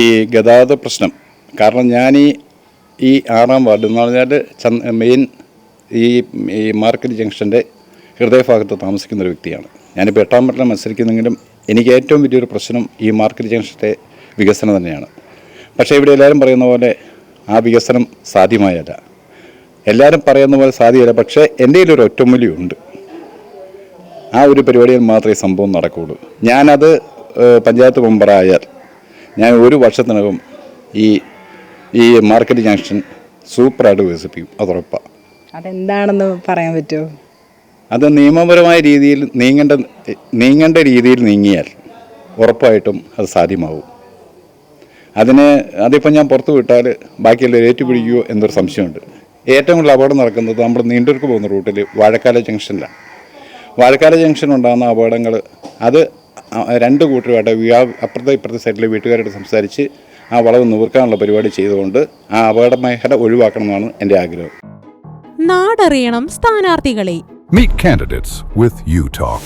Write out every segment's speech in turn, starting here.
ഈ ഗതാഗത പ്രശ്നം. കാരണം ഞാൻ ഈ ഈ ആറാം വാർഡ് എന്ന് പറഞ്ഞാൽ മെയിൻ ഈ ഈ മാർക്കറ്റ് ജംഗ്ഷന്റെ ഹൃദയഭാഗത്ത് താമസിക്കുന്ന ഒരു വ്യക്തിയാണ്. ഞാനിപ്പോൾ എട്ടാം വട്ടം മത്സരിക്കുന്നെങ്കിലും എനിക്ക് ഏറ്റവും വലിയൊരു പ്രശ്നം ഈ മാർക്കറ്റ് ജംഗ്ഷന്റെ വികസനം തന്നെയാണ്. പക്ഷേ ഇവിടെ എല്ലാവരും പറയുന്ന പോലെ ആ വികസനം സാധ്യമായല്ല. എല്ലാവരും പറയുന്ന പോലെ സാധ്യമല്ല പക്ഷേ എന്റെ കയ്യിലൊരു ഒറ്റമൂലിയുണ്ട് ആ ഒരു പരിപാടിയിൽ മാത്രമേ സംഭവം നടക്കുകയുള്ളൂ. ഞാനത് പഞ്ചായത്ത് മെമ്പറായാൽ ഞാൻ ഒരു വർഷത്തിനകം ഈ ഈ മാർക്കറ്റ് ജംഗ്ഷൻ സൂപ്പറായിട്ട് വികസിപ്പിക്കും. അത് ഉറപ്പാണ് അതെന്താണെന്ന് പറയാൻ പറ്റുമോ? അത് നിയമപരമായ രീതിയിൽ നീങ്ങേണ്ട നീങ്ങേണ്ട രീതിയിൽ നീങ്ങിയാൽ ഉറപ്പായിട്ടും അത് സാധ്യമാവും. അതിന് അതിപ്പോൾ ഞാൻ പുറത്തു വിട്ടാൽ ബാക്കിയെല്ലാം ഏറ്റുപിടിക്കുമോ എന്നൊരു സംശയമുണ്ട്. ഏറ്റവും കൂടുതൽ അപകടം നടക്കുന്നത് നമ്മൾ നീണ്ടൂർക്ക് പോകുന്ന റൂട്ടിൽ വാഴക്കാല ജംഗ്ഷനിലാണ്. വാഴക്കാല ജംഗ്ഷൻ ഉണ്ടാകുന്ന അപകടങ്ങൾ അത് രണ്ട് കൂട്ടരുമായിട്ട് വ്യാ അപ്പുറത്തെ ഇപ്പുറത്തെ സൈഡിലെ വീട്ടുകാരോട് സംസാരിച്ച് ആ വളവ് നിവർക്കാനുള്ള പരിപാടി ചെയ്തുകൊണ്ട് ആ അപകട മേഖല ഒഴിവാക്കണമെന്നാണ് എന്റെ ആഗ്രഹം നാടറിയണം സ്ഥാനാർത്ഥികളെ Meet candidates with U Talk.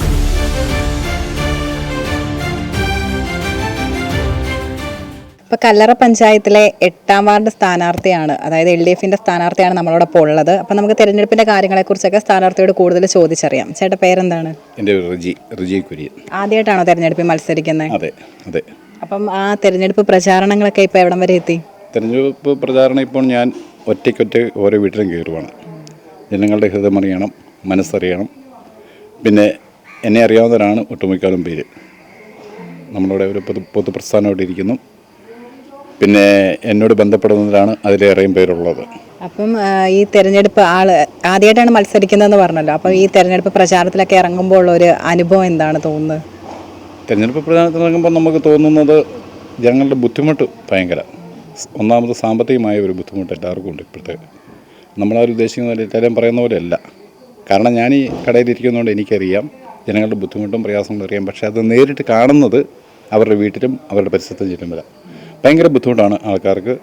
ഇപ്പൊ കല്ലറ പഞ്ചായത്തിലെ എട്ടാം വാർഡ് സ്ഥാനാർത്ഥിയാണ് അതായത് എൽ ഡി എഫിന്റെ സ്ഥാനാർത്ഥിയാണ് നമ്മളോടൊപ്പം ഉള്ളത്. അപ്പോൾ നമുക്ക് തിരഞ്ഞെടുപ്പിന്റെ കാര്യങ്ങളെക്കുറിച്ചൊക്കെ സ്ഥാനാർത്ഥിയോട് കൂടുതൽ ചോദിച്ചറിയാം. ചേട്ടാ പേരെന്താണ്? എന്റെ റിജി റിജി കുര്യൻ. ആദ്യമായിട്ടാണോ തിരഞ്ഞെടുപ്പിൽ മത്സരിക്കുന്നത് അതെ അതെ. അപ്പം ആ തിരഞ്ഞെടുപ്പ് പ്രചാരണങ്ങളൊക്കെ ഇപ്പോൾ എവിടം വരെ എത്തി? തിരഞ്ഞെടുപ്പ് പ്രചാരണം ഇപ്പോൾ ഞാൻ ഒറ്റയ്ക്കൊറ്റ ഓരോ വീട്ടിലും കയറുവാണ്. ജനങ്ങളുടെ ഹൃദയം അറിയണം മനസ്സറിയണം. പിന്നെ എന്നെ അറിയാവുന്നവരാണ് ഒട്ടുമിക്കാലും പേര്. നമ്മളിവിടെ ഒരു പൊതു പൊതുപ്രസ്ഥാനമായിട്ട് ഇരിക്കുന്നു പിന്നെ എന്നോട് ബന്ധപ്പെടുന്നവരാണ് അതിലേറെയും പേരുള്ളത്. അപ്പം ഈ തെരഞ്ഞെടുപ്പ് ആൾ ആദ്യമായിട്ടാണ് മത്സരിക്കുന്നതെന്ന് പറഞ്ഞല്ലോ. അപ്പം ഈ തെരഞ്ഞെടുപ്പ് പ്രചാരണത്തിലൊക്കെ ഇറങ്ങുമ്പോൾ ഉള്ള ഒരു അനുഭവം എന്താണ് തോന്നുന്നത്? തെരഞ്ഞെടുപ്പ് പ്രചാരണത്തിൽ ഇറങ്ങുമ്പോൾ നമുക്ക് തോന്നുന്നത് ജനങ്ങളുടെ ബുദ്ധിമുട്ട് ഭയങ്കര. ഒന്നാമത് സാമ്പത്തികമായ ഒരു ബുദ്ധിമുട്ട് എല്ലാവർക്കും ഉണ്ട് ഇപ്പോഴത്തെ. നമ്മളാരും ഉദ്ദേശിക്കുന്ന പോലെ എല്ലാവരും പറയുന്ന പോലെ അല്ല. കാരണം ഞാൻ ഈ കടയിലിരിക്കുന്നതുകൊണ്ട് എനിക്കറിയാം ജനങ്ങളുടെ ബുദ്ധിമുട്ടും പ്രയാസങ്ങളും അറിയാം. പക്ഷേ അത് നേരിട്ട് കാണുന്നത് അവരുടെ വീട്ടിലും അവരുടെ പരിസരത്തും ചെല്ലുമ്പോൾ ഭയങ്കര ബുദ്ധിമുട്ടാണ് ആൾക്കാർക്ക്.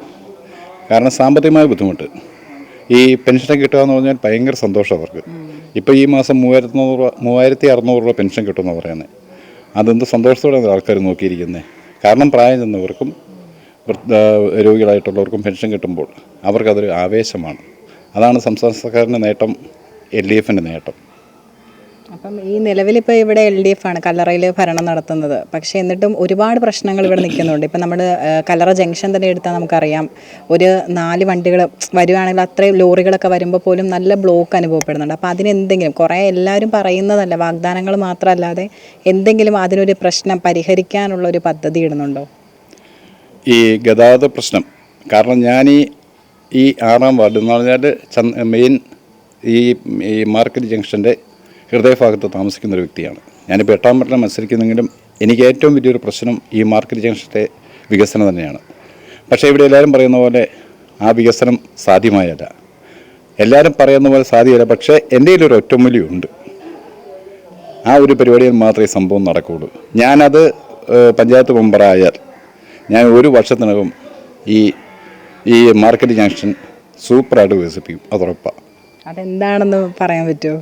കാരണം സാമ്പത്തികമായ ബുദ്ധിമുട്ട്. ഈ പെൻഷൻ കിട്ടുക എന്ന് പറഞ്ഞാൽ ഭയങ്കര സന്തോഷം അവർക്ക്. ഇപ്പോൾ ഈ മാസം മൂവായിരത്തി രൂപ മൂവായിരത്തി അറുന്നൂറ് രൂപ പെൻഷൻ കിട്ടുമെന്ന് പറയുന്നത് അതെന്ത് സന്തോഷത്തോടെ ആൾക്കാർ നോക്കിയിരിക്കുന്നത് കാരണം പ്രായം ചെന്നവർക്കും രോഗികളായിട്ടുള്ളവർക്കും പെൻഷൻ കിട്ടുമ്പോൾ അവർക്കതൊരു ആവേശമാണ്. അതാണ് സംസ്ഥാന സർക്കാരിന്റെ നേട്ടം എൽ ഡി എഫിന്റെ നേട്ടം. അപ്പം ഈ നിലവിലിപ്പോൾ ഇവിടെ എൽ ഡി എഫ് ആണ് കല്ലറയിൽ ഭരണം നടത്തുന്നത്. പക്ഷേ എന്നിട്ടും ഒരുപാട് പ്രശ്നങ്ങൾ ഇവിടെ നിൽക്കുന്നുണ്ട്. ഇപ്പം നമ്മൾ കല്ലറ ജംഗ്ഷൻ തന്നെ എടുത്താൽ നമുക്കറിയാം ഒരു നാല് വണ്ടികൾ വരുവാണെങ്കിൽ അത്രയും ലോറികളൊക്കെ വരുമ്പോൾ പോലും നല്ല ബ്ലോക്ക് അനുഭവപ്പെടുന്നുണ്ട്. അപ്പോൾ അതിനെന്തെങ്കിലും കുറേ എല്ലാവരും പറയുന്നതല്ല വാഗ്ദാനങ്ങൾ മാത്രമല്ലാതെ എന്തെങ്കിലും അതിനൊരു പ്രശ്നം പരിഹരിക്കാനുള്ള ഒരു പദ്ധതി ഇടുന്നുണ്ടോ? ഈ ഗതാഗത പ്രശ്നം കാരണം ഞാൻ ഈ ഈ ആറാം വാർഡ് എന്ന് പറഞ്ഞാൽ മെയിൻ ഈ മാർക്കറ്റ് ജംഗ്ഷന്റെ ഹൃദയഭാഗത്ത് താമസിക്കുന്ന ഒരു വ്യക്തിയാണ്. ഞാനിപ്പോൾ എട്ടാം വാർഡിൽ മത്സരിക്കുന്നെങ്കിലും എനിക്ക് ഏറ്റവും വലിയൊരു പ്രശ്നം ഈ മാർക്കറ്റ് ജംഗ്ഷത്തെ വികസനം തന്നെയാണ്. പക്ഷേ ഇവിടെ എല്ലാവരും പറയുന്ന പോലെ ആ വികസനം സാധ്യമായല്ല. എല്ലാവരും പറയുന്ന പോലെ സാധ്യമല്ല പക്ഷേ എന്റെ കയ്യിലൊരു ഒറ്റമൂലിയുണ്ട് ആ ഒരു പരിപാടിയിൽ മാത്രമേ സംഭവം നടക്കുകയുള്ളൂ ഞാനത് പഞ്ചായത്ത് മെമ്പറായാൽ ഞാൻ ഒരു വർഷത്തിനകം ഈ ഈ മാർക്കറ്റ് ജംഗ്ഷൻ സൂപ്പറായിട്ട് വികസിപ്പിക്കും. അത് ഉറപ്പാണ് അതെന്താണെന്ന് പറയാൻ പറ്റുമോ?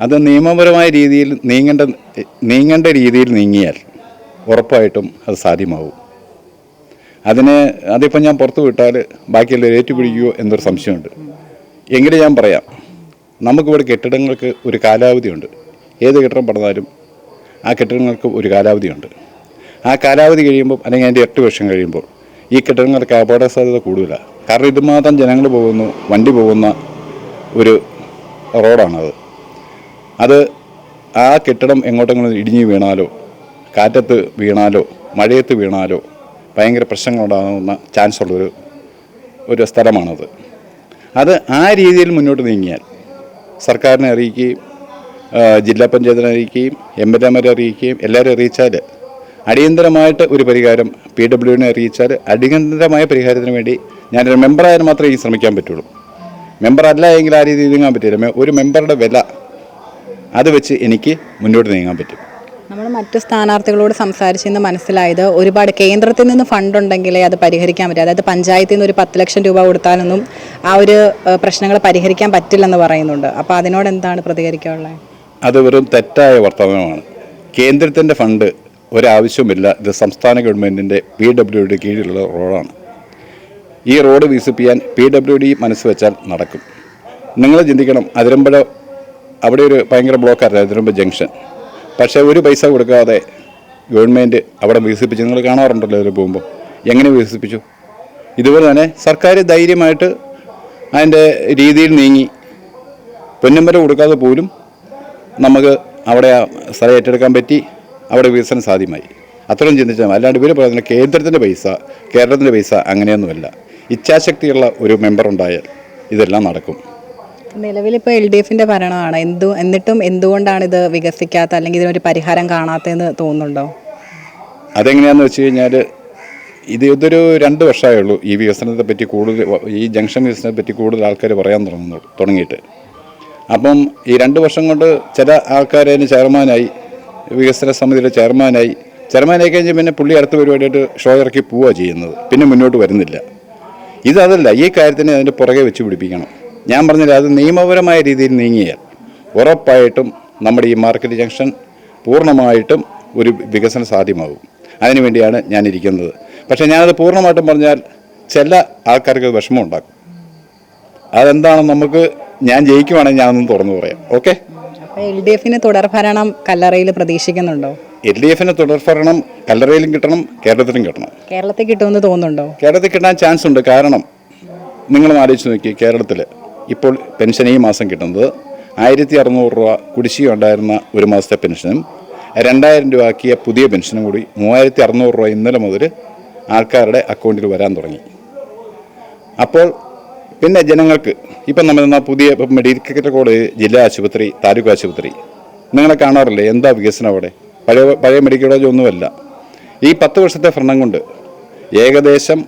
അത് നിയമപരമായ രീതിയിൽ നീങ്ങേണ്ട നീങ്ങേണ്ട രീതിയിൽ നീങ്ങിയാൽ ഉറപ്പായിട്ടും അത് സാധ്യമാവും. അതിന് അതിപ്പോൾ ഞാൻ പുറത്തു വിട്ടാൽ ബാക്കിയെല്ലാം ഏറ്റുപിടിക്കുമോ എന്നൊരു സംശയമുണ്ട്. എങ്കിലും ഞാൻ പറയാം നമുക്കിവിടെ കെട്ടിടങ്ങൾക്ക് ഒരു കാലാവധിയുണ്ട്. ഏത് കെട്ടിടം പണിതാലും ആ കെട്ടിടങ്ങൾക്ക് ഒരു കാലാവധിയുണ്ട്. ആ കാലാവധി കഴിയുമ്പോൾ അല്ലെങ്കിൽ അതിന്റെ എട്ട് വർഷം കഴിയുമ്പോൾ ഈ കെട്ടിടങ്ങൾക്ക് അപകട സാധ്യത കൂടുതലാണ്. കാരണം ഇതുമാത്രം ജനങ്ങൾ പോകുന്നു വണ്ടി പോകുന്ന ഒരു റോഡാണത്. അത് ആ കെട്ടിടം എങ്ങോട്ടെങ്കിലും ഇടിഞ്ഞ് വീണാലോ കാറ്റത്ത് വീണാലോ മഴയത്ത് വീണാലോ ഭയങ്കര പ്രശ്നങ്ങളുണ്ടാകുന്ന ചാൻസ് ഉള്ളൊരു ഒരു സ്ഥലമാണത്. അത് ആ രീതിയിൽ മുന്നോട്ട് നീങ്ങിയാൽ സർക്കാരിനെ അറിയിക്കുകയും ജില്ലാ പഞ്ചായത്തിനെ അറിയിക്കുകയും എം എൽ എമാരെ അറിയിക്കുകയും എല്ലാവരും അറിയിച്ചാൽ അടിയന്തരമായിട്ട് ഒരു പരിഹാരം പി ഡബ്ല്യുവിനെ അറിയിച്ചാൽ അടിയന്തരമായ പരിഹാരത്തിന് വേണ്ടി ഞാനൊരു മെമ്പറായാലും മാത്രമേ ഈ ശ്രമിക്കാൻ പറ്റുള്ളൂ. മെമ്പർ അല്ല എങ്കിൽ ആ രീതിയിൽ നീങ്ങാൻ പറ്റില്ല. ഒരു മെമ്പറുടെ വില അത് വെച്ച് എനിക്ക് മുന്നോട്ട് നീങ്ങാൻ പറ്റും. നമ്മൾ മറ്റു സ്ഥാനാർത്ഥികളോട് സംസാരിച്ചെന്ന് മനസ്സിലായത് ഒരുപാട് കേന്ദ്രത്തിൽ നിന്ന് ഫണ്ട് ഉണ്ടെങ്കിലേ അത് പരിഹരിക്കാൻ പറ്റും. അതായത് പഞ്ചായത്തിൽ നിന്ന് ഒരു പത്ത് ലക്ഷം രൂപ കൊടുത്താലൊന്നും ആ ഒരു പ്രശ്നങ്ങൾ പരിഹരിക്കാൻ പറ്റില്ലെന്ന് പറയുന്നുണ്ട്. അപ്പോൾ അതിനോട് എന്താണ് പ്രതികരിക്കാനുള്ളത് അത് വെറും തെറ്റായ വർത്തമാനമാണ്. കേന്ദ്രത്തിന്റെ ഫണ്ട് ഒരാവശ്യവുമില്ല. ഇത് സംസ്ഥാന ഗവൺമെന്റിന്റെ പി ഡബ്ല്യു ഡി കീഴിലുള്ള റോഡാണ്. ഈ റോഡ് വികസിപ്പിക്കാൻ പി ഡബ്ല്യു ഡി മനസ്സ് വെച്ചാൽ നടക്കും. നിങ്ങൾ ചിന്തിക്കണം അതിരമ്പഴ അവിടെ ഒരു ഭയങ്കര ബ്ലോക്കായിരുന്നു അതിരമ്പ ജംഗ്ഷൻ. പക്ഷേ ഒരു പൈസ കൊടുക്കാതെ ഗവൺമെന്റ് അവിടെ വികസിപ്പിച്ച് നിങ്ങൾ കാണാറുണ്ടല്ലോ അതിൽ പോകുമ്പോൾ എങ്ങനെ വികസിപ്പിച്ചു? ഇതുപോലെ തന്നെ സർക്കാർ ധൈര്യമായിട്ട് അതിന്റെ രീതിയിൽ നീങ്ങി പൊന്നമ്പരം കൊടുക്കാതെ പോലും നമുക്ക് അവിടെ സ്ഥലം ഏറ്റെടുക്കാൻ പറ്റി അവിടെ വികസനം സാധ്യമായി. അത്രയും ചിന്തിച്ചാൽ. അല്ലാണ്ട് ഇവർ പറയുന്നത് കേന്ദ്രത്തിന്റെ പൈസ കേരളത്തിന്റെ പൈസ അങ്ങനെയൊന്നുമല്ല. ഇച്ഛാശക്തിയുള്ള ഒരു മെമ്പർ ഉണ്ടായാൽ ഇതെല്ലാം നടക്കും. നിലവിലിപ്പോൾ എൽ ഡി എഫിന്റെ ഭരണമാണ്. എന്തു എന്നിട്ടും എന്തുകൊണ്ടാണ് ഇത് വികസിക്കാത്ത അല്ലെങ്കിൽ ഇതിനൊരു പരിഹാരം കാണാത്തതെന്ന് തോന്നുന്നുണ്ടോ? അതെങ്ങനെയാണെന്ന് വെച്ച് കഴിഞ്ഞാൽ ഇത് ഇതൊരു രണ്ട് വർഷമേ ഉള്ളൂ ഈ വികസനത്തെ പറ്റി കൂടുതൽ ഈ ജംഗ്ഷൻ വികസനത്തെ പറ്റി കൂടുതൽ ആൾക്കാർ പറയാൻ തുടങ്ങുന്നു തുടങ്ങിയിട്ട്. അപ്പം ഈ രണ്ട് വർഷം കൊണ്ട് ചില ആൾക്കാർ അതിന് ചെയർമാനായി വികസന സമിതിയുടെ ചെയർമാനായി ചെയർമാനായി കഴിഞ്ഞാൽ പിന്നെ പുള്ളി അടുത്ത പരിപാടിയായിട്ട് ഷോ ഇറക്കി പോവുക ചെയ്യുന്നത്. പിന്നെ മുന്നോട്ട് വരുന്നില്ല. ഇതതല്ല ഈ കാര്യത്തിന് അതിന്റെ പുറകെ വെച്ച് പിടിപ്പിക്കണം. ഞാൻ പറഞ്ഞില്ല അത് നിയമപരമായ രീതിയിൽ നീങ്ങിയാൽ ഉറപ്പായിട്ടും നമ്മുടെ ഈ മാർക്കറ്റ് ജംഗ്ഷൻ പൂർണമായിട്ടും ഒരു വികസനം സാധ്യമാകും. അതിനുവേണ്ടിയാണ് ഞാനിരിക്കുന്നത് പക്ഷേ ഞാനത് പൂർണമായിട്ടും പറഞ്ഞാൽ ചില ആൾക്കാർക്ക് വിഷമം ഉണ്ടാക്കും. അതെന്താണെന്ന് നമുക്ക് ഞാൻ ജയിക്കുവാണെങ്കിൽ ഞാനൊന്നും തുറന്നു പറയാം. ഓക്കെ? എൽ ഡി എഫിന് തുടർഭരണം കല്ലറയിൽ പ്രതീക്ഷിക്കുന്നുണ്ടോ? എൽ ഡി എഫിന് തുടർഭരണം കല്ലറയിലും കിട്ടണം കേരളത്തിലും കിട്ടണം. കേരളത്തിൽ കിട്ടുമെന്ന് തോന്നുന്നുണ്ടോ? കേരളത്തിൽ കിട്ടാൻ ചാൻസ് ഉണ്ട്. കാരണം നിങ്ങളും ആലോചിച്ച് നോക്കി കേരളത്തിൽ ഇപ്പോൾ പെൻഷൻ ഈ മാസം കിട്ടുന്നത് ആയിരത്തി അറുന്നൂറ് രൂപ കുടിശ്ശിക ഉണ്ടായിരുന്ന ഒരു മാസത്തെ പെൻഷനും രണ്ടായിരം രൂപ ആക്കിയ പുതിയ പെൻഷനും കൂടി മൂവായിരത്തി അറുന്നൂറ് രൂപ ഇന്നലെ മുതൽ ആൾക്കാരുടെ അക്കൗണ്ടിൽ വരാൻ തുടങ്ങി. അപ്പോൾ പിന്നെ ജനങ്ങൾക്ക് ഇപ്പം നമ്മൾ പുതിയ ഇപ്പം മെഡിക്കൽ കോളേജ് ജില്ലാ ആശുപത്രി താലൂക്ക് ആശുപത്രി നിങ്ങളെ കാണാറില്ലേ? എന്താ വികസനം അവിടെ? പഴയ പഴയ മെഡിക്കൽ കോളേജ് ഒന്നുമല്ല. ഈ പത്ത് വർഷത്തെ ഭരണം കൊണ്ട് ഏകദേശം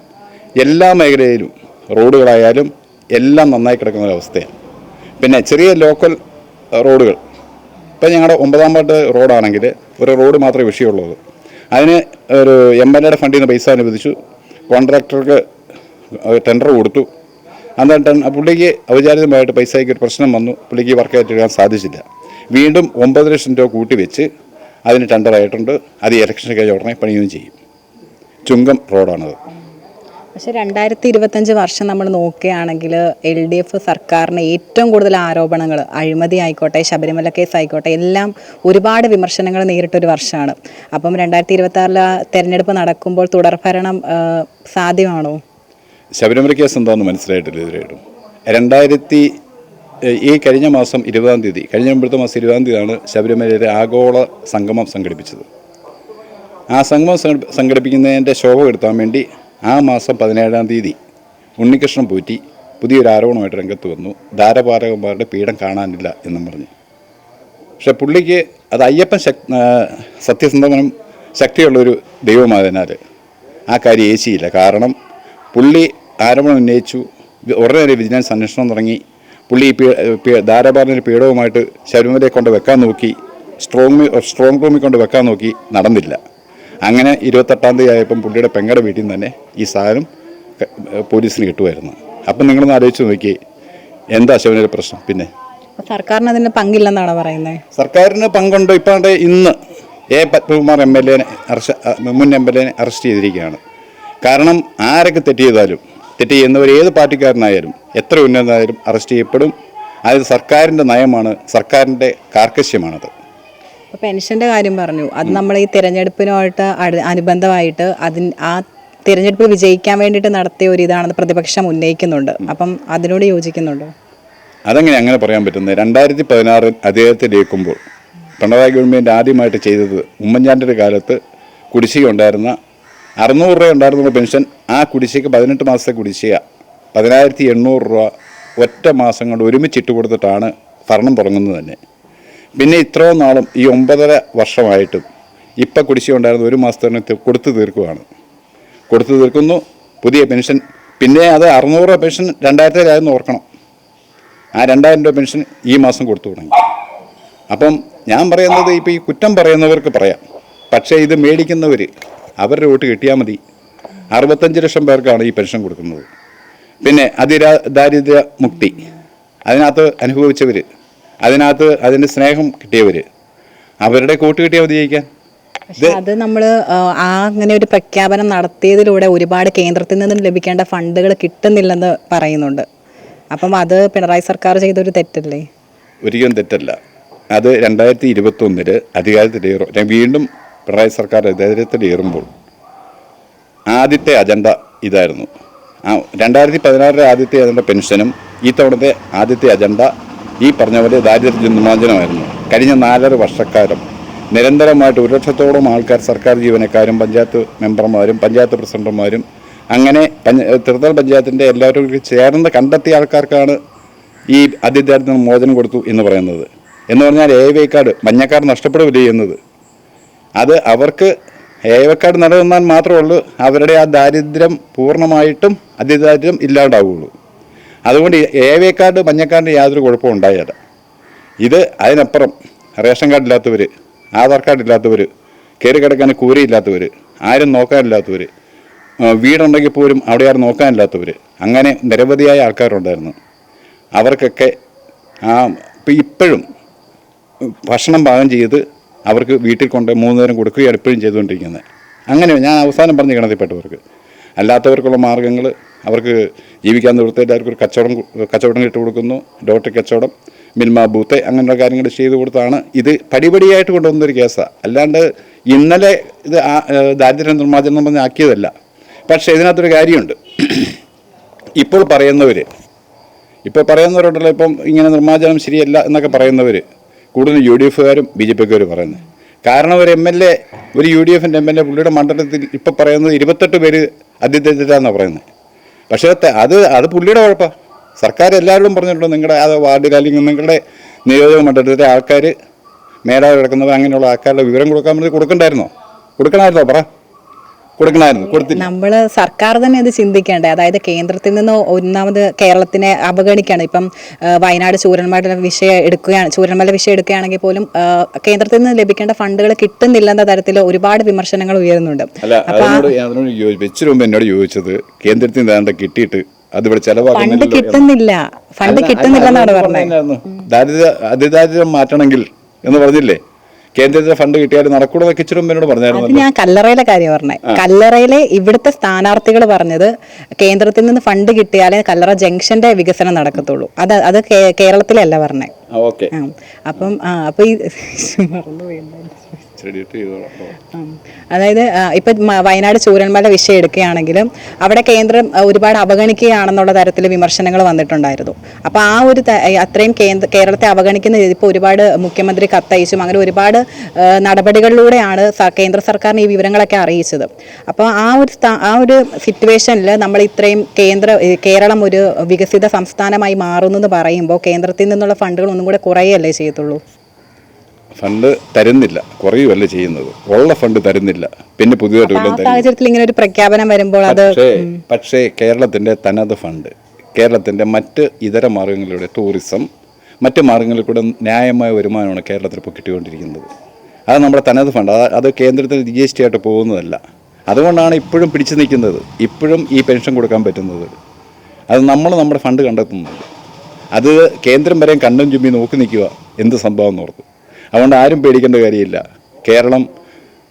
എല്ലാ മേഖലയിലും റോഡുകളായാലും എല്ലാം നന്നായി കിടക്കുന്ന ഒരവസ്ഥയാണ്. പിന്നെ ചെറിയ ലോക്കൽ റോഡുകൾ ഇപ്പം ഞങ്ങളുടെ ഒമ്പതാം പാട്ട് റോഡാണെങ്കിൽ ഒരു റോഡ് മാത്രമേ വിഷയമുള്ളത് അതിന് ഒരു എം എൽ എയുടെ ഫണ്ടിൽ നിന്ന് പൈസ അനുവദിച്ചു. കോൺട്രാക്ടർക്ക് ടെൻഡർ കൊടുത്തു. എന്നിട്ട് പുള്ളിക്ക് ഔചാരികമായിട്ട് പൈസയ്ക്ക് ഒരു പ്രശ്നം വന്നു. പുള്ളിക്ക് വർക്ക് ഏറ്റെടുക്കാൻ സാധിച്ചില്ല. വീണ്ടും ഒമ്പത് ലക്ഷം രൂപ കൂട്ടി വെച്ച് അതിന് ടെൻഡർ ആയിട്ടുണ്ട്. അത് ഇലക്ഷൻ കഴിഞ്ഞ ഉടനെ പണിയുകയും ചെയ്യും. ചുങ്കം റോഡാണത് പക്ഷേ രണ്ടായിരത്തി ഇരുപത്തഞ്ച് വർഷം നമ്മൾ നോക്കുകയാണെങ്കിൽ എൽ ഡി എഫ് സർക്കാരിന് ഏറ്റവും കൂടുതൽ ആരോപണങ്ങൾ അഴിമതി ആയിക്കോട്ടെ ശബരിമല കേസ് ആയിക്കോട്ടെ എല്ലാം ഒരുപാട് വിമർശനങ്ങൾ നേരിട്ടൊരു വർഷമാണ്. അപ്പം രണ്ടായിരത്തി ഇരുപത്തി തെരഞ്ഞെടുപ്പ് നടക്കുമ്പോൾ തുടർഭരണം സാധ്യമാണോ? ശബരിമല കേസ് എന്താണെന്ന് മനസ്സിലായിട്ടില്ല ഇതുവരെയായിട്ടും രണ്ടായിരത്തി ഈ കഴിഞ്ഞ മാസം ഇരുപതാം തീയതി കഴിഞ്ഞ മുമ്പത്തെ മാസം ഇരുപതാം തീയതിയാണ് ശബരിമലയിലെ ആഗോള സംഗമം സംഘടിപ്പിച്ചത്. ആ സംഗമം സംഘ- സംഘടിപ്പിക്കുന്നതിന്റെ ശോഭ എടുത്താൻ വേണ്ടി ആ മാസം പതിനേഴാം തീയതി ഉണ്ണികൃഷ്ണൻ പൂറ്റി പുതിയൊരു ആരോപണമായിട്ട് രംഗത്ത് വന്നു. ധാരപാലകന്മാരുടെ പീഠം കാണാനില്ല എന്നും പറഞ്ഞു. പക്ഷെ പുള്ളിക്ക് അത് അയ്യപ്പൻ ശക് സത്യസന്ധമനും ശക്തിയുള്ളൊരു ദൈവമായതിനാൽ ആ കാര്യം ഏശിയില്ല. കാരണം പുള്ളി ആരോപണം ഉന്നയിച്ചു. ഉടനെ ഒരു വിജിലൻസ് അന്വേഷണം തുടങ്ങി. പുള്ളി ധാരാപാലന പീഠവുമായിട്ട് ശബരിമലയെ കൊണ്ട് വെക്കാൻ നോക്കി സ്ട്രോങ് സ്ട്രോങ് റൂമിൽ കൊണ്ട് വെക്കാൻ നോക്കി നടന്നില്ല. അങ്ങനെ ഇരുപത്തെട്ടാം തീയതി ആയപ്പം പുള്ളിയുടെ പെങ്ങടെ വീട്ടിൽ നിന്ന് തന്നെ ഈ സാധനം പോലീസിന് കിട്ടുമായിരുന്നു. അപ്പം നിങ്ങളൊന്ന് ആലോചിച്ച് നോക്കി. എന്താ ശിവനൊരു പ്രശ്നം? പിന്നെ? സർക്കാരിന് അതിന് പങ്കില്ലെന്നാണ് പറയുന്നത് സർക്കാരിന് പങ്കുണ്ട്. ഇപ്പം ഇന്ന് എ പത്മകുമാർ എം എൽ എനെ അറസ്റ്റ് മുൻ എം എൽ എനെ അറസ്റ്റ് ചെയ്തിരിക്കുകയാണ്. കാരണം ആരൊക്കെ തെറ്റ് ചെയ്താലും തെറ്റ് ചെയ്യുന്നവർ ഏത് പാർട്ടിക്കാരനായാലും എത്ര ഉന്നതനായാലും അറസ്റ്റ് ചെയ്യപ്പെടും. അത് സർക്കാരിന്റെ നയമാണ് സർക്കാരിന്റെ കാർക്കശ്യമാണത്. അപ്പോൾ പെൻഷന്റെ കാര്യം പറഞ്ഞു. അത് നമ്മൾ ഈ തിരഞ്ഞെടുപ്പിനുമായിട്ട് അനുബന്ധമായിട്ട് അതിന് ആ തിരഞ്ഞെടുപ്പ് വിജയിക്കാൻ വേണ്ടിയിട്ട് നടത്തിയ ഒരു ഇതാണെന്ന് പ്രതിപക്ഷം ഉന്നയിക്കുന്നുണ്ട്. അപ്പം അതിനോട് യോജിക്കുന്നുണ്ടോ? അതങ്ങനെ അങ്ങനെ പറയാൻ പറ്റുന്നത്? രണ്ടായിരത്തി പതിനാറിൽ അദ്ദേഹത്തെ അദ്ദേഹത്തിലേക്കുമ്പോൾ പിണറായി ഗവൺമെന്റ് ആദ്യമായിട്ട് ചെയ്തത് ഉമ്മൻചാണ്ടിയുടെ കാലത്ത് കുടിശ്ശിക ഉണ്ടായിരുന്ന അറുന്നൂറ് രൂപ ഉണ്ടായിരുന്ന പെൻഷൻ ആ കുടിശ്ശിക പതിനെട്ട് മാസത്തെ കുടിശ്ശിക പതിനായിരത്തി എണ്ണൂറ് രൂപ ഒറ്റ മാസം കൊണ്ട് ഒരുമിച്ചിട്ട് കൊടുത്തിട്ടാണ് ഭരണം തുടങ്ങുന്നത് തന്നെ. പിന്നെ ഇത്രയും നാളും ഈ ഒമ്പതര വർഷമായിട്ടും ഇപ്പം കുടിശ്ശിക ഉണ്ടായിരുന്ന ഒരു മാസത്തിന് കൊടുത്തു തീർക്കുകയാണ് കൊടുത്തു തീർക്കുന്നു പുതിയ പെൻഷൻ പിന്നെ അത് അറുന്നൂറ് രൂപ പെൻഷൻ രണ്ടായിരത്തിലായിരുന്നു ഓർക്കണം. ആ രണ്ടായിരം രൂപ പെൻഷൻ ഈ മാസം കൊടുത്തു തുടങ്ങി. അപ്പം ഞാൻ പറയുന്നത് ഇപ്പോൾ ഈ കുറ്റം പറയുന്നവർക്ക് പറയാം. പക്ഷേ ഇത് മേടിക്കുന്നവർ അവരുടെ വോട്ട് കിട്ടിയാൽ മതി. അറുപത്തഞ്ച് ലക്ഷം പേർക്കാണ് ഈ പെൻഷൻ കൊടുക്കുന്നത്. പിന്നെ അതിരാ ദാരിദ്ര്യ മുക്തി. അതിനകത്ത് അനുഭവിച്ചവർ അതിനകത്ത് അതിന്റെ സ്നേഹം കിട്ടിയവർ അവരുടെ കൂട്ട് കിട്ടിയാൽ മതി ജയിക്കാൻ. പക്ഷെ അത് നമ്മൾ ആ അങ്ങനെ ഒരു പ്രഖ്യാപനം നടത്തിയതിലൂടെ ഒരുപാട് കേന്ദ്രത്തിൽ നിന്നും ലഭിക്കേണ്ട ഫണ്ടുകൾ കിട്ടുന്നില്ലെന്ന് പറയുന്നുണ്ട്. അപ്പം അത് പിണറായി സർക്കാർ ചെയ്തൊരു തെറ്റല്ലേ? ഒരിക്കലും തെറ്റല്ല. അത് രണ്ടായിരത്തി ഇരുപത്തൊന്നിൽ അധികാരത്തിലേറും വീണ്ടും പിണറായി സർക്കാർ അധികാരത്തിൽ അധികാരത്തിലേറുമ്പോൾ ആദ്യത്തെ അജണ്ട ഇതായിരുന്നു. രണ്ടായിരത്തി പതിനാറിലെ ആദ്യത്തെ അജണ്ട പെൻഷനും ഈ തവണത്തെ ആദ്യത്തെ അജണ്ട ഈ പറഞ്ഞ പോലെ ദാരിദ്ര്യ നിർമ്മാർജനമായിരുന്നു കഴിഞ്ഞ നാലര വർഷക്കാലം നിരന്തരമായിട്ട് ഒരു ലക്ഷത്തോളം ആൾക്കാർ സർക്കാർ ജീവനക്കാരും പഞ്ചായത്ത് മെമ്പർമാരും പഞ്ചായത്ത് പ്രസിഡന്റുമാരും അങ്ങനെ തിരുത്തൽ പഞ്ചായത്തിന്റെ എല്ലാവരും ചേർന്ന് കണ്ടെത്തിയ ആൾക്കാർക്കാണ് ഈ അതിദാരിദ്ര്യ മോചനം കൊടുത്തു എന്ന് പറയുന്നത്. എന്ന് പറഞ്ഞാൽ എ വൈ കാർഡ് മഞ്ഞക്കാർഡ് നഷ്ടപ്പെടുകയില്ല ചെയ്യുന്നത് അത് അവർക്ക് ഏവക്കാട് നിലനിന്നാൽ മാത്രമേ ഉള്ളൂ. അവരുടെ ആ ദാരിദ്ര്യം പൂർണമായിട്ടും അതിദാരിദ്ര്യം ഇല്ലാണ്ടാവുകയുള്ളൂ അതുകൊണ്ട് ഏവേ കാർഡ് മഞ്ഞക്കാർഡിന് യാതൊരു കുഴപ്പവും ഉണ്ടായില്ല. ഇത് അതിനപ്പുറം റേഷൻ കാർഡ് ഇല്ലാത്തവർ ആധാർ കാർഡ് ഇല്ലാത്തവർ കയറി കിടക്കാൻ കൂരയില്ലാത്തവർ ആരും നോക്കാനില്ലാത്തവർ വീടുണ്ടെങ്കിൽ പോലും അവിടെ ആരും നോക്കാനില്ലാത്തവർ അങ്ങനെ നിരവധിയായ ആൾക്കാരുണ്ടായിരുന്നു. അവർക്കൊക്കെ ആ ഇപ്പം ഇപ്പോഴും ഭക്ഷണം പാകം ചെയ്ത് അവർക്ക് വീട്ടിൽ കൊണ്ട് മൂന്ന് നേരം കൊടുക്കുകയാണ് ഇപ്പോഴും ചെയ്തുകൊണ്ടിരിക്കുന്നത്. അങ്ങനെ ഞാൻ അവസാനം പറഞ്ഞ് ഗണത്തിൽപ്പെട്ടവർക്ക്. അല്ലാത്തവർക്കുള്ള മാർഗങ്ങൾ അവർക്ക് ജീവിക്കാൻ നിവൃത്തിയായിട്ട് അവർക്ക് ഒരു കച്ചവടം കച്ചവടം ഇട്ട് കൊടുക്കുന്നു. ഡോട്ട് കച്ചവടം മിൽമ ബൂത്ത് അങ്ങനെയുള്ള കാര്യങ്ങൾ ചെയ്തു കൊടുത്താണ്. ഇത് പടിപടിയായിട്ട് കൊണ്ടുവന്നൊരു കേസാണ് അല്ലാണ്ട് ഇന്നലെ ഇത് ദാരിദ്ര്യ നിർമ്മാർജനം പറഞ്ഞ് ആക്കിയതല്ല. പക്ഷേ ഇതിനകത്തൊരു കാര്യമുണ്ട്. ഇപ്പോൾ പറയുന്നവർ ഇപ്പോൾ പറയുന്നവരുണ്ടല്ലോ ഇപ്പം ഇങ്ങനെ നിർമ്മാർജനം ശരിയല്ല എന്നൊക്കെ പറയുന്നവർ കൂടുതലും യു ഡി എഫുകാരും ബി ജെ പിക്കാരും പറയുന്നത്. കാരണം ഒരു എം എൽ എ ഒരു യു ഡി എഫിന്റെ എം എൽ എ പുള്ളിയുടെ മണ്ഡലത്തിൽ ഇപ്പോൾ പറയുന്നത് ഇരുപത്തെട്ട് പേര് അധ്യക്ഷത്തിലാണെന്നാണ് പറയുന്നത്. പക്ഷേ അത് അത് പുള്ളിയുടെ കുഴപ്പമാണ് സർക്കാർ എല്ലാവരോടും പറഞ്ഞിട്ടുണ്ട് നിങ്ങളുടെ അത് വാർഡിൽ അല്ലെങ്കിൽ നിങ്ങളുടെ നിയോജക മണ്ഡലത്തിലെ ആൾക്കാർ മേലാതെ കിടക്കുന്നവർ അങ്ങനെയുള്ള ആൾക്കാരുടെ വിവരം കൊടുക്കാൻ വേണ്ടി കൊടുക്കണ്ടായിരുന്നോ? കൊടുക്കണമായിരുന്നോ? പറ. കൊടുക്കണമായിരുന്നു കൊടുത്തില്ല. നമ്മൾ സർക്കാർ തന്നെ ഇത് ചിന്തിക്കേണ്ടത് അതായത് കേന്ദ്രത്തിൽ നിന്ന് ഒന്നാമത് കേരളത്തിനെ അവഗണിക്കുകയാണ് ഇപ്പം വയനാട് ചൂരന്മാരുടെ വിഷയം എടുക്കുകയാണ് ചൂരന്മല വിഷയം എടുക്കുകയാണെങ്കിൽ പോലും കേന്ദ്രത്തിൽ നിന്ന് ലഭിക്കേണ്ട ഫണ്ടുകൾ കിട്ടുന്നില്ലെന്ന തരത്തിൽ ഒരുപാട് വിമർശനങ്ങൾ ഉയരുന്നുണ്ട്. അല്ല അതിനോട് മുമ്പ് എന്നോട് ചോദിച്ചത് കേന്ദ്രത്തിൽ നിന്ന് കിട്ടിയിട്ട് അതിവിടെ ഫണ്ട് കിട്ടുന്നില്ല. ഫണ്ട് കിട്ടുന്നില്ലെന്നാണ് പറഞ്ഞത്. ദാരിദ്ര്യ അതിദാരിദ്ര്യം മാറ്റണമെങ്കിൽ എന്ന് പറഞ്ഞില്ലേ? കേന്ദ്രത്തിലെ ഫണ്ട് കിട്ടിയാൽ നടക്കൂടെന്നൊക്കെ ഇച്ചിരി എന്നോട് പറഞ്ഞായിരുന്നു ഞാൻ കല്ലറയിലെ കാര്യം പറഞ്ഞേ. കല്ലറയിലെ ഇവിടുത്തെ സ്ഥാനാർത്ഥികൾ പറഞ്ഞത് കേന്ദ്രത്തിൽ നിന്ന് ഫണ്ട് കിട്ടിയാലേ കല്ലറ ജംഗ്ഷന്റെ വികസനം നടക്കത്തുള്ളൂ. അത് അത് കേരളത്തിലല്ല പറഞ്ഞേ. അപ്പം ആ അപ്പൊ ഈ. ഉം. അതായത് ഇപ്പൊ വയനാട് ചൂരന്മല വിഷയം എടുക്കുകയാണെങ്കിലും അവിടെ കേന്ദ്രം ഒരുപാട് അവഗണിക്കുകയാണെന്നുള്ള തരത്തിൽ വിമർശനങ്ങൾ വന്നിട്ടുണ്ടായിരുന്നു. അപ്പൊ ആ ഒരു അത്രയും കേന്ദ്ര കേരളത്തെ അവഗണിക്കുന്ന രീതി ഇപ്പോൾ ഒരുപാട് മുഖ്യമന്ത്രി കത്തയച്ചും അങ്ങനെ ഒരുപാട് നടപടികളിലൂടെയാണ് കേന്ദ്ര സർക്കാരിന് ഈ വിവരങ്ങളൊക്കെ അറിയിച്ചത്. അപ്പോൾ ആ ഒരു ആ ഒരു സിറ്റുവേഷനിൽ നമ്മൾ ഇത്രയും കേന്ദ്ര കേരളം ഒരു വികസിത സംസ്ഥാനമായി മാറുന്നു പറയുമ്പോൾ കേന്ദ്രത്തിൽ നിന്നുള്ള ഫണ്ടുകൾ ഒന്നും കൂടെ കുറയല്ലേ ചെയ്യത്തുള്ളൂ? ഫണ്ട് തരുന്നില്ല. കുറയുമല്ല ചെയ്യുന്നത്? ഉള്ള ഫണ്ട് തരുന്നില്ല. പിന്നെ പുതിയതായിട്ട് ഇങ്ങനെ ഒരു പ്രഖ്യാപനം വരുമ്പോൾ അത് പക്ഷേ പക്ഷേ കേരളത്തിന്റെ തനത് ഫണ്ട് കേരളത്തിന്റെ മറ്റ് ഇതര മാർഗങ്ങളിലൂടെ ടൂറിസം മറ്റ് മാർഗങ്ങളിൽ കൂടെ ന്യായമായ വരുമാനമാണ് കേരളത്തിൽ ഇപ്പോൾ കിട്ടിക്കൊണ്ടിരിക്കുന്നത്. അത് നമ്മുടെ തനത് ഫണ്ട് അത് അത് കേന്ദ്രത്തിൽ ജി എസ് ടി ആയിട്ട് പോകുന്നതല്ല. അതുകൊണ്ടാണ് ഇപ്പോഴും പിടിച്ചു നിൽക്കുന്നത്. ഇപ്പോഴും ഈ പെൻഷൻ കൊടുക്കാൻ പറ്റുന്നത്. അത് നമ്മൾ നമ്മുടെ ഫണ്ട് കണ്ടെത്തുന്നുണ്ട്. അത് കേന്ദ്രം വരെയും കണ്ണും ചുമ്മി നോക്കി നിൽക്കുക. എന്ത് സംഭവം എന്ന് ഓർത്ത്. അതുകൊണ്ട് ആരും പേടിക്കേണ്ട കാര്യമില്ല. കേരളം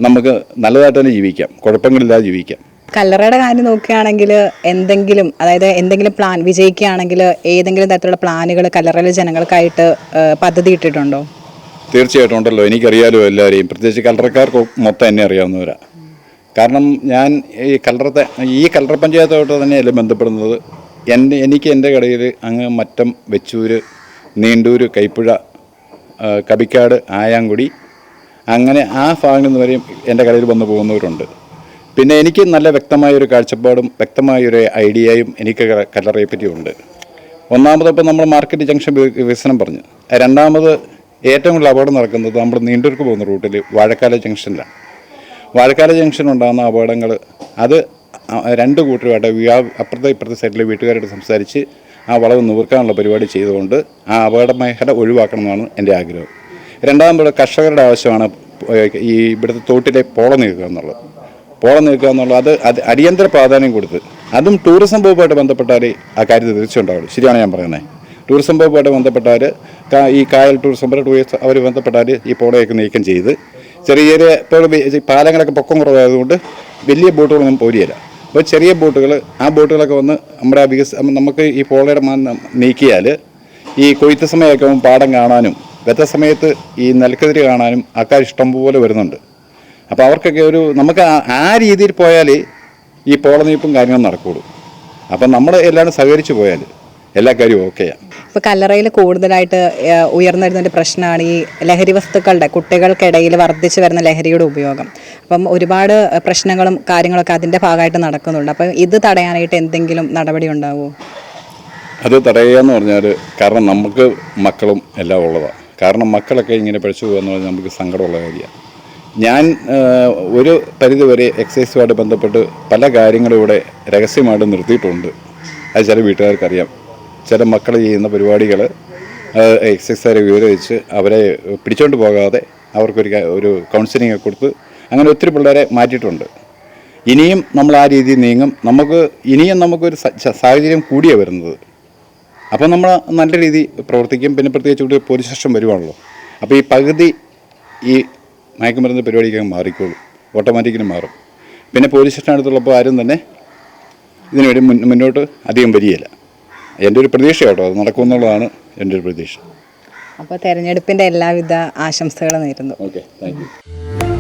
നമുക്ക് നല്ലതായിട്ട് തന്നെ ജീവിക്കാം. കുഴപ്പങ്ങളില്ലാതെ ജീവിക്കാം. കല്ലറയുടെ കാര്യം നോക്കുകയാണെങ്കിൽ എന്തെങ്കിലും അതായത് എന്തെങ്കിലും പ്ലാൻ വിജയിക്കുകയാണെങ്കിൽ ഏതെങ്കിലും തരത്തിലുള്ള പ്ലാനുകൾ കല്ലറയിലെ ജനങ്ങൾക്കായിട്ട് പദ്ധതി ഇട്ടിട്ടുണ്ടോ? തീർച്ചയായിട്ടും ഉണ്ടല്ലോ. എനിക്കറിയാലോ എല്ലാവരെയും. പ്രത്യേകിച്ച് കല്ലറക്കാർക്ക് മൊത്തം എന്നെ അറിയാവുന്നവരാ. കാരണം ഞാൻ ഈ കല്ലറത്തെ ഈ കല്ലറ പഞ്ചായത്തോട്ട് തന്നെയല്ലേ ബന്ധപ്പെടുന്നത്. എന്റെ എനിക്ക് എന്റെ കടയിൽ അങ്ങ് മറ്റം വെച്ചൂര് നീണ്ടൂര് കൈപ്പുഴ കബിക്കാട് ആയാങ്കുടി. അങ്ങനെ ആ ഭാഗങ്ങളിൽ നിന്ന് വരെയും എന്റെ കടയിൽ വന്നു പോകുന്നവരുണ്ട്. പിന്നെ എനിക്ക് നല്ല വ്യക്തമായൊരു കാഴ്ചപ്പാടും വ്യക്തമായൊരു ഐഡിയയും എനിക്ക് കല്ലറയെ പറ്റിയുണ്ട് ഒന്നാമത് ഇപ്പോൾ നമ്മൾ മാർക്കറ്റ് ജംഗ്ഷൻ വികസനം പറഞ്ഞു. രണ്ടാമത് ഏറ്റവും കൂടുതൽ അപകടം നടക്കുന്നത് നമ്മൾ നീണ്ടൂർക്ക് പോകുന്ന റൂട്ടിൽ വാഴക്കാല ജംഗ്ഷനിലാണ്. വാഴക്കാല ജംഗ്ഷൻ ഉണ്ടാകുന്ന അപകടങ്ങൾ അത് രണ്ട് കൂട്ടരുമായിട്ട് അപ്പുറത്തെ ഇപ്പുറത്തെ സൈഡിലെ വീട്ടുകാരോട് സംസാരിച്ച് ആ വളവ് നിവർക്കാനുള്ള പരിപാടി ചെയ്തുകൊണ്ട് ആ അപകട മേഖല ഒഴിവാക്കണമെന്നാണ് എന്റെ ആഗ്രഹം. രണ്ടാമത് കർഷകരുടെ ആവശ്യമാണ് ഈ ഇവിടുത്തെ തോട്ടിലെ പോളം നീക്കുക എന്നുള്ളത്. പോളം നീക്കുക എന്നുള്ളത് അത് അത് അടിയന്തര പ്രാധാന്യം കൊടുത്ത് അതും ടൂറിസം വകുപ്പായിട്ട് ബന്ധപ്പെട്ടാൽ ആ കാര്യത്തിൽ തീർച്ചയുണ്ടാവുള്ളൂ ശരിയാണ് ഞാൻ പറയുന്നത്. ടൂറിസം വകുപ്പായിട്ട് ബന്ധപ്പെട്ടാൽ ഈ കായൽ ടൂറിസം ടൂറിസം അവർ ബന്ധപ്പെട്ടാൽ ഈ പോളയൊക്കെ നീക്കം ചെയ്ത് ചെറിയ ചെറിയ ഇപ്പോൾ പാലങ്ങളൊക്കെ പൊക്കം കുറവായതുകൊണ്ട് വലിയ ബോട്ടുകളൊന്നും പോരിയല്ല അപ്പോൾ ചെറിയ ബോട്ടുകൾ ആ ബോട്ടുകളൊക്കെ വന്ന് നമ്മുടെ ആ വികസ നമുക്ക് ഈ പോളയുടെ മാൻ നീക്കിയാൽ ഈ കൊയ്ത്ത് സമയമൊക്കെ പാടം കാണാനും വെത്ത സമയത്ത് ഈ നെൽക്കതിരി കാണാനും ആൾക്കാർ ഇഷ്ടംപോലെ വരുന്നുണ്ട്. അപ്പോൾ അവർക്കൊക്കെ ഒരു നമുക്ക് ആ രീതിയിൽ പോയാൽ ഈ പോളനീപ്പും കാര്യങ്ങളും നടക്കുകയുള്ളൂ അപ്പം നമ്മൾ എല്ലാവരും സഹകരിച്ച് പോയാൽ എല്ലാ കാര്യവും ഓക്കെയാണ് ഇപ്പോൾ കല്ലറയിൽ കൂടുതലായിട്ട് ഉയർന്നു വരുന്ന ഒരു പ്രശ്നമാണ് ഈ ലഹരി വസ്തുക്കളുടെ കുട്ടികൾക്കിടയിൽ വർദ്ധിച്ചു വരുന്ന ലഹരിയുടെ ഉപയോഗം. അപ്പം ഒരുപാട് പ്രശ്നങ്ങളും കാര്യങ്ങളൊക്കെ അതിന്റെ ഭാഗമായിട്ട് നടക്കുന്നുണ്ട്. അപ്പം ഇത് തടയാനായിട്ട് എന്തെങ്കിലും നടപടി ഉണ്ടാവുമോ അത് തടയുക എന്ന് പറഞ്ഞാൽ കാരണം നമുക്ക് മക്കളും എല്ലാം ഉള്ളതാണ് കാരണം മക്കളൊക്കെ ഇങ്ങനെ പഠിച്ചു പോകുക എന്ന് പറഞ്ഞാൽ നമുക്ക് സങ്കടമുള്ള കാര്യമാണ് ഞാൻ ഒരു പരിധിവരെ എക്സൈസുമായിട്ട് ബന്ധപ്പെട്ട് പല കാര്യങ്ങളും ഇവിടെ രഹസ്യമായിട്ട് നിർത്തിയിട്ടുണ്ട്. അത് ചില വീട്ടുകാർക്കറിയാം. ചില മക്കൾ ചെയ്യുന്ന പരിപാടികൾ എക്സസൈസുകാരെ വിവരിച്ച് അവരെ പിടിച്ചോണ്ട് പോകാതെ അവർക്കൊരു ഒരു കൗൺസിലിംഗ് കൊടുത്ത് അങ്ങനെ ഒത്തിരി പിള്ളേരെ മാറ്റിയിട്ടുണ്ട്. ഇനിയും നമ്മൾ ആ രീതിയിൽ നീങ്ങും. നമുക്ക് ഇനിയും നമുക്കൊരു സാഹചര്യം കൂടിയാണ് വരുന്നത്. അപ്പോൾ നമ്മൾ നല്ല രീതി പ്രവർത്തിക്കും. പിന്നെ പ്രത്യേകിച്ച് ഇവിടെ പോലീസ് സ്റ്റേഷൻ വരുവാണല്ലോ. അപ്പോൾ ഈ പകുതി ഈ മയക്കുമരുന്ന് പരിപാടിക്ക് മാറിക്കോളും. ഓട്ടോമാറ്റിക്കലി മാറും. പിന്നെ പോലീസ് സ്റ്റേഷൻ അടുത്തുള്ളപ്പോൾ ആരും തന്നെ ഇതിനുവേണ്ടി മുന്നോട്ട് അധികം വരികയില്ല. എന്റെ ഒരു പ്രതീക്ഷ കേട്ടോ അത് നടക്കുമെന്നുള്ളതാണ് എന്റെ ഒരു പ്രതീക്ഷ. അപ്പോൾ തെരഞ്ഞെടുപ്പിന്റെ എല്ലാവിധ ആശംസകളും നേരുന്നു. Okay thank you